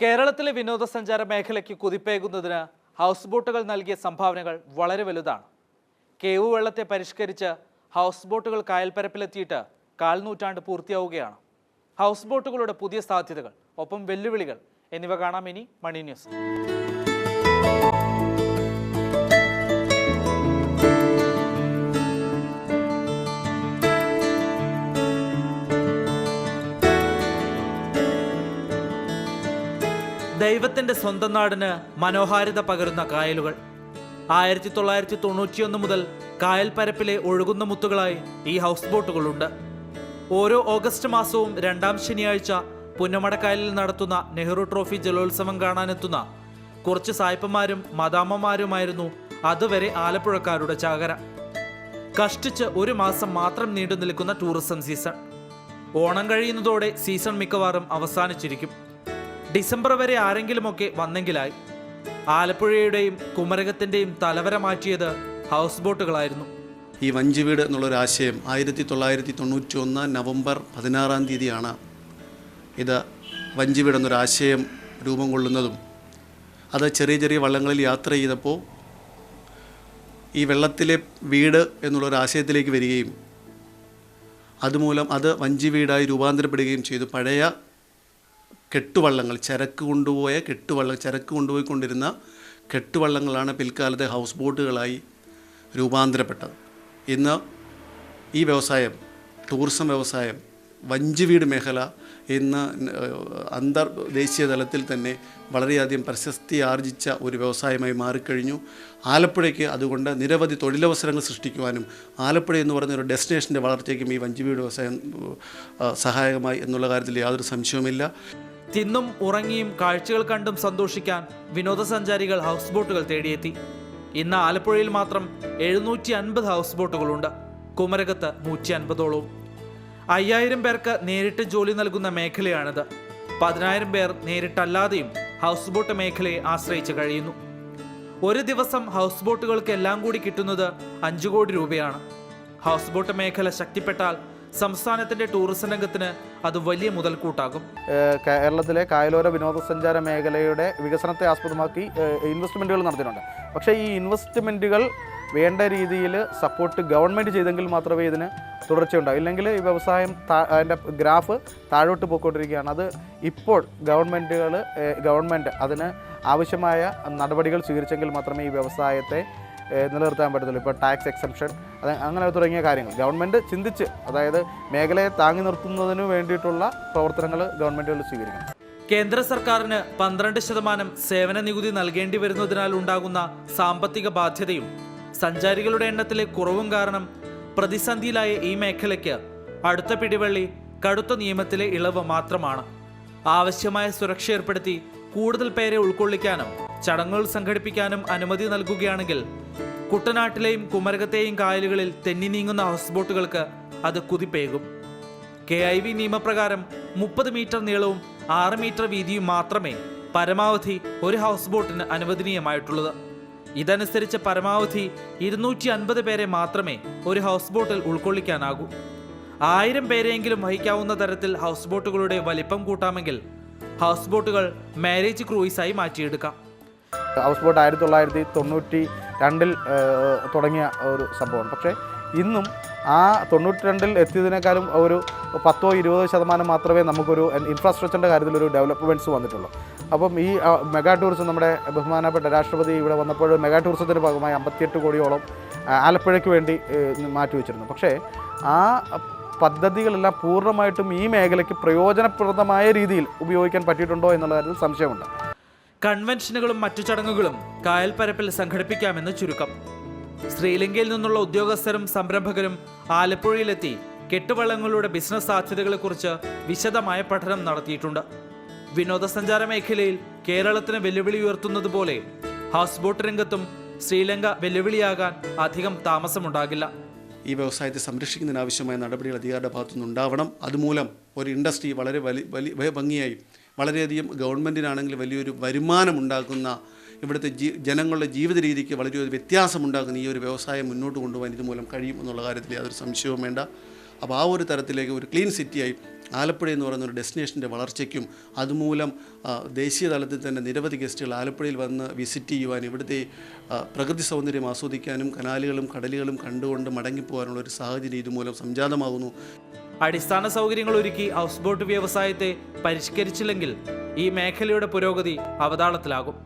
കേരളത്തിലെ വിനോദസഞ്ചാര മേഖലയ്ക്ക് കുതിപ്പേകുന്നതിന് ഹൗസ് ബോട്ടുകൾ നൽകിയ സംഭാവനകൾ വളരെ വലുതാണ്. കേവ് വെള്ളത്തെ പരിഷ്കരിച്ച് ഹൗസ് ബോട്ടുകൾ കായൽപ്പരപ്പിലെത്തിയിട്ട് കാൽനൂറ്റാണ്ട് പൂർത്തിയാവുകയാണ്. ഹൗസ് ബോട്ടുകളുടെ പുതിയ സാധ്യതകൾ ഒപ്പം വെല്ലുവിളികൾ എന്നിവ കാണാം ഇനി മണി ന്യൂസ്. ദൈവത്തിന്റെ സ്വന്തം നാടിന് മനോഹാരിത പകരുന്ന കായലുകൾ. ആയിരത്തി തൊള്ളായിരത്തി തൊണ്ണൂറ്റിയൊന്ന് മുതൽ കായൽപ്പരപ്പിലെ ഒഴുകുന്ന മുത്തുകളായി ഈ ഹൗസ് ബോട്ടുകളുണ്ട് ഓരോ ഓഗസ്റ്റ് മാസവും രണ്ടാം ശനിയാഴ്ച പുന്നമടക്കായലിൽ നടത്തുന്ന നെഹ്റു ട്രോഫി ജലോത്സവം കാണാനെത്തുന്ന കുറച്ച് സായിപ്പന്മാരും മദാമ്മമാരുമായിരുന്നു അതുവരെ ആലപ്പുഴക്കാരുടെ ചാകര. കഷ്ടിച്ച് ഒരു മാസം മാത്രം നീണ്ടു നിൽക്കുന്ന ടൂറിസം സീസൺ ഓണം കഴിയുന്നതോടെ സീസൺ മിക്കവാറും അവസാനിച്ചിരിക്കും. ഡിസംബർ വരെ ആരെങ്കിലുമൊക്കെ വന്നെങ്കിലായി. ആലപ്പുഴയുടെയും കുമരകത്തിന്റെയും തലവര മാറ്റിയത് ഹൗസ് ബോട്ടുകളായിരുന്നു. ഈ വഞ്ചി വീട് എന്നുള്ളൊരു ആശയം ആയിരത്തി തൊള്ളായിരത്തി തൊണ്ണൂറ്റി ഒന്ന് നവംബർ പതിനാറാം തീയതിയാണ്. ഇത് വഞ്ചി വീട് എന്നൊരു ആശയം രൂപം കൊള്ളുന്നതും അത് ചെറിയ ചെറിയ വള്ളങ്ങളിൽ യാത്ര ചെയ്തപ്പോൾ ഈ വെള്ളത്തിലെ വീട് എന്നുള്ളൊരു ആശയത്തിലേക്ക് വരികയും അതുമൂലം അത് വഞ്ചി വീടായി രൂപാന്തരപ്പെടുകയും ചെയ്തു. പഴയ കെട്ടുവള്ളങ്ങൾ ചരക്ക് കൊണ്ടുപോയ കെട്ടുവള്ള ചരക്ക് കൊണ്ടുപോയിക്കൊണ്ടിരുന്ന കെട്ടുവള്ളങ്ങളാണ് പിൽക്കാലത്തെ ഹൗസ് ബോട്ടുകളായി രൂപാന്തരപ്പെട്ടത്. ഇന്ന് ഈ വ്യവസായം ടൂറിസം വ്യവസായം വഞ്ചിവീട് മേഖല ഇന്ന് അന്തർദേശീയ തലത്തിൽ തന്നെ വളരെയധികം പ്രശസ്തി ആർജിച്ച ഒരു വ്യവസായമായി മാറിക്കഴിഞ്ഞു. ആലപ്പുഴയ്ക്ക് അതുകൊണ്ട് നിരവധി തൊഴിലവസരങ്ങൾ സൃഷ്ടിക്കുവാനും ആലപ്പുഴ എന്ന് പറയുന്ന ഒരു ഡെസ്റ്റിനേഷന്റെ വളർച്ചയ്ക്കും ഈ വഞ്ചിവീട് വ്യവസായം സഹായകമായി എന്നുള്ള കാര്യത്തിൽ യാതൊരു സംശയവുമില്ല. തിന്നും ഉറങ്ങിയും കാഴ്ചകൾ കണ്ടും സന്തോഷിക്കാൻ വിനോദസഞ്ചാരികൾ ഹൗസ് ബോട്ടുകൾ തേടിയെത്തി. ഇന്ന് ആലപ്പുഴയിൽ മാത്രം എഴുന്നൂറ്റി അൻപത് ഹൗസ് ബോട്ടുകളുണ്ട്. കുമരകത്ത് നൂറ്റി അൻപതോളവും അയ്യായിരം പേർക്ക് നേരിട്ട് ജോലി നൽകുന്ന മേഖലയാണിത്. പതിനായിരം പേർ നേരിട്ടല്ലാതെയും ഹൗസ് ബോട്ട് മേഖലയെ ആശ്രയിച്ച് കഴിയുന്നു. ഒരു ദിവസം ഹൗസ് ബോട്ടുകൾക്ക് എല്ലാം കൂടി കിട്ടുന്നത് അഞ്ചു കോടി രൂപയാണ്. ഹൗസ് ബോട്ട് മേഖല ശക്തിപ്പെട്ടാൽ സംസ്ഥാനത്തിന്റെ ടൂറിസം രംഗത്തിന് അത് വലിയ മുതൽക്കൂട്ടാകും. കേരളത്തിലെ കായലോര വിനോദസഞ്ചാര മേഖലയുടെ വികസനത്തെ ആസ്പദമാക്കി ഇൻവെസ്റ്റ്മെന്റുകൾ നടത്തിയിട്ടുണ്ട്. പക്ഷേ ഈ ഇൻവെസ്റ്റ്മെന്റുകൾ വേണ്ട രീതിയിൽ സപ്പോർട്ട് ഗവൺമെന്റ് ചെയ്തെങ്കിൽ മാത്രമേ ഇതിന് തുടർച്ചയുണ്ടാവും. ഇല്ലെങ്കിൽ ഈ വ്യവസായം അതിന്റെ ഗ്രാഫ് താഴോട്ട് പോയിക്കൊണ്ടിരിക്കുകയാണ്. അത് ഇപ്പോൾ ഗവൺമെന്റുകൾ ഗവൺമെന്റ് അതിന് ആവശ്യമായ നടപടികൾ സ്വീകരിച്ചെങ്കിൽ മാത്രമേ ഈ വ്യവസായത്തെ നിലനിർത്താൻ പറ്റത്തുള്ളൂ. ഇപ്പോൾ ടാക്സ് എക്സംഷൻ അത് അങ്ങനെ തുടങ്ങിയ കാര്യങ്ങൾ. ഗവൺമെന്റ് ചിന്തിച്ച് അതായത് മേഖലയെ താങ്ങി നിർത്തുന്നതിന് വേണ്ടിയിട്ടുള്ള പ്രവർത്തനങ്ങൾ ഗവൺമെന്റുകൾ സ്വീകരിക്കണം. കേന്ദ്ര സർക്കാരിന് പന്ത്രണ്ട് ശതമാനം സേവന നികുതി നൽകേണ്ടി വരുന്നതിനാൽ ഉണ്ടാകുന്ന സാമ്പത്തിക ബാധ്യതയും സഞ്ചാരികളുടെ എണ്ണത്തിലെ കുറവും കാരണം പ്രതിസന്ധിയിലായ ഈ മേഖലയ്ക്ക് അടുത്ത പിടിവള്ളി കടുത്ത നിയമത്തിലെ ഇളവ് മാത്രമാണ്. ആവശ്യമായ സുരക്ഷ ഏർപ്പെടുത്തി കൂടുതൽ പേരെ ഉൾക്കൊള്ളിക്കാനും ചടങ്ങുകൾ സംഘടിപ്പിക്കാനും അനുമതി നൽകുകയാണെങ്കിൽ കുട്ടനാട്ടിലെയും കുമരകത്തെയും കായലുകളിൽ തെന്നി നീങ്ങുന്ന ഹൗസ് ബോട്ടുകൾക്ക് അത് കുതിപ്പേകും. കെ ഐ വി നിയമപ്രകാരം മുപ്പത് മീറ്റർ നീളവും ആറ് മീറ്റർ വീതിയും മാത്രമേ പരമാവധി ഒരു ഹൗസ് ബോട്ടിന് അനുവദനീയമായിട്ടുള്ളത്. ഇതനുസരിച്ച് പരമാവധി ഇരുന്നൂറ്റി അൻപത് പേരെ മാത്രമേ ഒരു ഹൗസ് ബോട്ടിൽ ഉൾക്കൊള്ളിക്കാനാകൂ. ആയിരം പേരെയെങ്കിലും വഹിക്കാവുന്ന തരത്തിൽ ഹൗസ് ബോട്ടുകളുടെ വലിപ്പം കൂട്ടാമെങ്കിൽ ഹൗസ് ബോട്ടുകൾ മാരേജ് ക്രൂയിസായി മാറ്റിയെടുക്കാം. ഹൗസ് ബോട്ട് ആയിരത്തി തൊള്ളായിരത്തി തൊണ്ണൂറ്റി രണ്ടിൽ തുടങ്ങിയ ഒരു സംഭവമാണ്. പക്ഷേ ഇന്നും ആ തൊണ്ണൂറ്റി രണ്ടിൽ എത്തിയതിനേക്കാളും ഒരു പത്തോ ഇരുപതോ ശതമാനം മാത്രമേ നമുക്കൊരു ഇൻഫ്രാസ്ട്രക്ചറിന്റെ കാര്യത്തിൽ ഒരു ഡെവലപ്മെന്റ്സ് വന്നിട്ടുള്ളൂ. അപ്പം ഈ മെഗാ ടൂറിസം നമ്മുടെ ബഹുമാനപ്പെട്ട രാഷ്ട്രപതി ഇവിടെ വന്നപ്പോൾ മെഗാ ടൂറിസത്തിന്റെ ഭാഗമായി അമ്പത്തിയെട്ട് കോടിയോളം ആലപ്പുഴയ്ക്ക് വേണ്ടി മാറ്റിവെച്ചിരുന്നു പക്ഷേ ആ പദ്ധതികളെല്ലാം പൂർണമായിട്ടും ഈ മേഖലയ്ക്ക് പ്രയോജനപ്രദമായ രീതിയിൽ ഉപയോഗിക്കാൻ പറ്റിയിട്ടുണ്ടോ എന്നുള്ള കാര്യത്തിൽ സംശയമുണ്ട്. കൺവെൻഷനുകളും മറ്റു ചടങ്ങുകളും കായൽപ്പരപ്പിൽ സംഘടിപ്പിക്കാമെന്ന് ചുരുക്കം. ശ്രീലങ്കയിൽ നിന്നുള്ള ഉദ്യോഗസ്ഥരും സംരംഭകരും ആലപ്പുഴയിലെത്തി കെട്ടുവള്ളങ്ങളുടെ ബിസിനസ് സാധ്യതകളെക്കുറിച്ച് വിശദമായ പഠനം നടത്തിയിട്ടുണ്ട്. വിനോദസഞ്ചാര മേഖലയിൽ കേരളത്തിന് വെല്ലുവിളി ഉയർത്തുന്നത് പോലെ ഹൗസ് ബോട്ട് രംഗത്തും ശ്രീലങ്ക വെല്ലുവിളിയാകാൻ അധികം താമസമുണ്ടാകില്ല. ഈ വ്യവസായത്തെ സംരക്ഷിക്കുന്നതിനാവശ്യമായ നടപടികൾ അധികാരിയുടെ ഭാഗത്തുനിന്ന് ഉണ്ടാവണം അതുമൂലം ഒരു ഇൻഡസ്ട്രി വളരെ വലിയ വലിയ ഭംഗിയായി വളരെയധികം ഗവൺമെന്റിനാണെങ്കിൽ വലിയൊരു വരുമാനം ഉണ്ടാക്കുന്ന ഇവിടുത്തെ ജീ ജനങ്ങളുടെ ജീവിത രീതിക്ക് വളരെ ഒരു വ്യത്യാസമുണ്ടാക്കുന്ന ഈ ഒരു വ്യവസായം മുന്നോട്ട് കൊണ്ടുപോകാൻ ഇതുമൂലം കഴിയും എന്നുള്ള കാര്യത്തിൽ യാതൊരു സംശയവും വേണ്ട. അപ്പോൾ ആ ഒരു തരത്തിലേക്ക് ഒരു ക്ലീൻ സിറ്റിയായി ആലപ്പുഴ എന്ന് പറയുന്ന ഒരു ഡെസ്റ്റിനേഷന്റെ വളർച്ചയ്ക്കും അതുമൂലം ദേശീയ തലത്തിൽ തന്നെ നിരവധി ഗസ്റ്റുകൾ ആലപ്പുഴയിൽ വന്ന് വിസിറ്റ് ചെയ്യുവാൻ ഇവിടുത്തെ പ്രകൃതി സൗന്ദര്യം ആസ്വദിക്കാനും കനാലുകളും കടലുകളും കണ്ടുകൊണ്ട് മടങ്ങിപ്പോകാനുള്ള ഒരു സാഹചര്യം ഇതുമൂലം സംജാതമാകുന്നു. അടിസ്ഥാന സൗകര്യങ്ങൾ ഒരുക്കി ഹൗസ് ബോട്ട് വ്യവസായത്തെ പരിഷ്കരിച്ചില്ലെങ്കിൽ ഈ മേഖലയുടെ പുരോഗതി അവതാളത്തിലാകും.